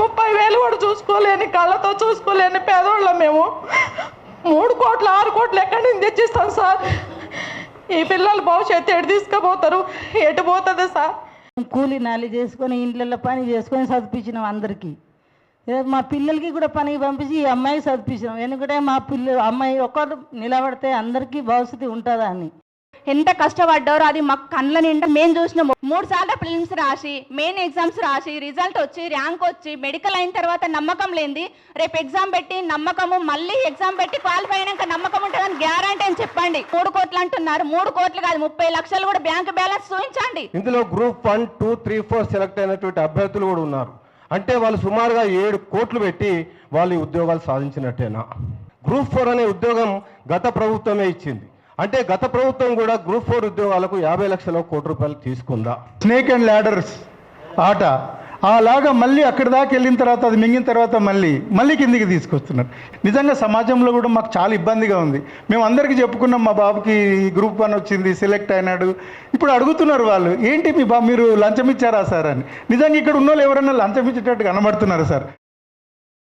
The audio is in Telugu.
ముప్పై వేలు కూడా చూసుకోలేని కళ్ళతో చూసుకోలేని పేదోళ్ళం మేము. మూడు కోట్లు ఆరు కోట్లు ఎక్కడి నుంచి తెచ్చిస్తాం సార్? ఈ పిల్లలు భవిష్యత్తు ఎటు తీసుకుపోతారు? ఎటు పోతుంది సార్? కూలి నాలి చేసుకొని ఇంట్లో పని చేసుకొని చదివించినాం అందరికీ. మా పిల్లలకి కూడా పనికి పంపించి ఈ అమ్మాయి చదివించినాం. ఎందుకంటే మా పిల్లలు అమ్మాయి ఒకరు నిలబడితే అందరికీ భవిష్యత్తు ఉంటుందా అని ఎంత కష్టపడ్డారో అది మాకు కళ్ళ నిండా మేము చూసినాము మూడు సార్లు ఫిలిమ్స్ రాసి మెయిన్ ఎగ్జామ్స్ రాసి రిజల్ట్ వచ్చి ర్యాంక్ వచ్చి మెడికల్ అయిన తర్వాత నమ్మకం లేనిది రేపు ఎగ్జామ్ పెట్టి నమ్మకము మళ్ళీ ఎగ్జామ్ పెట్టి క్వాలిఫై అయినాక నమ్మకం ఉంటుందని గ్యారంటీ అని చెప్పండి. మూడు కోట్లు అంటున్నారు. మూడు కోట్లు కాదు ముప్పై లక్షలు కూడా బ్యాంక్ బ్యాలెన్స్ చూపించండి. ఇందులో group one two three four select అయినటువంటి అభ్యర్థులు కూడా ఉన్నారు. అంటే వాళ్ళు సుమారుగా ఏడు కోట్లు పెట్టి వాళ్ళు ఉద్యోగాలు సాధించినట్టేనా? గ్రూప్ ఫోర్ అనే ఉద్యోగం గత ప్రభుత్వమే ఇచ్చింది. అంటే గత ప్రభుత్వం కూడా గ్రూప్ ఫోర్ ఉద్యోగాలకు యాభై లక్షల కోటి రూపాయలు తీసుకుందా? స్నేక్ అండ్ ల్యాడర్స్ ఆట. అలాగా మళ్ళీ అక్కడి దాకా వెళ్ళిన తర్వాత అది మింగిన తర్వాత మళ్ళీ మళ్ళీ కిందికి తీసుకొస్తున్నారు. నిజంగా సమాజంలో కూడా మాకు చాలా ఇబ్బందిగా ఉంది. మేము అందరికీ చెప్పుకున్నాం మా బాబుకి గ్రూప్ వన్ వచ్చింది సెలెక్ట్ అయినాడు. ఇప్పుడు అడుగుతున్నారు వాళ్ళు ఏంటి మీ బా మీరు లంచం ఇచ్చారా సార్? అని. నిజంగా ఇక్కడ ఉన్న వాళ్ళు ఎవరైనా లంచం ఇచ్చేటట్టు కనబడుతున్నారు సార్.